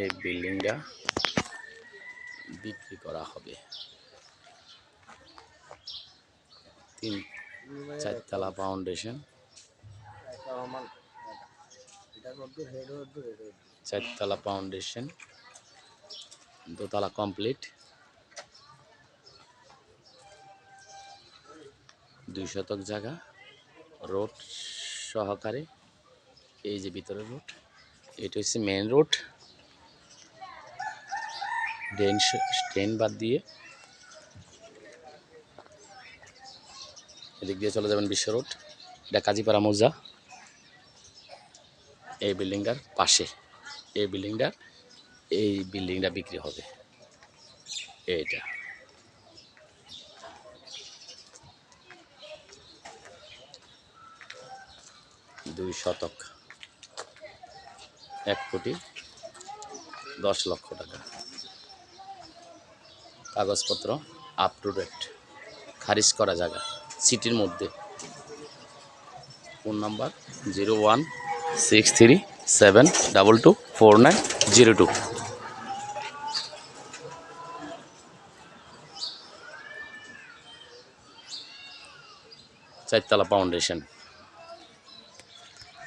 এই বিল্ডিংটা বিক্রি করা হবে। তিন, চারতলা ফাউন্ডেশন চারতলা ফাউন্ডেশন দোতলা কমপ্লিট দুই শতক জায়গা। রোড সহকারে, এই যে ভিতরে রোড, এটা হচ্ছে মেন রোড ড্রেন ট্রেন বাদ দিয়ে এদিক দিয়ে চলে যাবেন বিশ্ব রোড। এটা কাজীপাড়া মৌজা। এই বিল্ডিংটার পাশে, এই বিল্ডিংটা এই বিল্ডিংটা বিক্রি হবে। এইটা। দুই শতক। এক কোটি দশ লক্ষ টাকা। কাগজপত্র আপ টু ডেট খারিজ করা জায়গা সিটির মধ্যে। Phone number zero one six three seven double two four nine zero two চারতলা ফাউন্ডেশন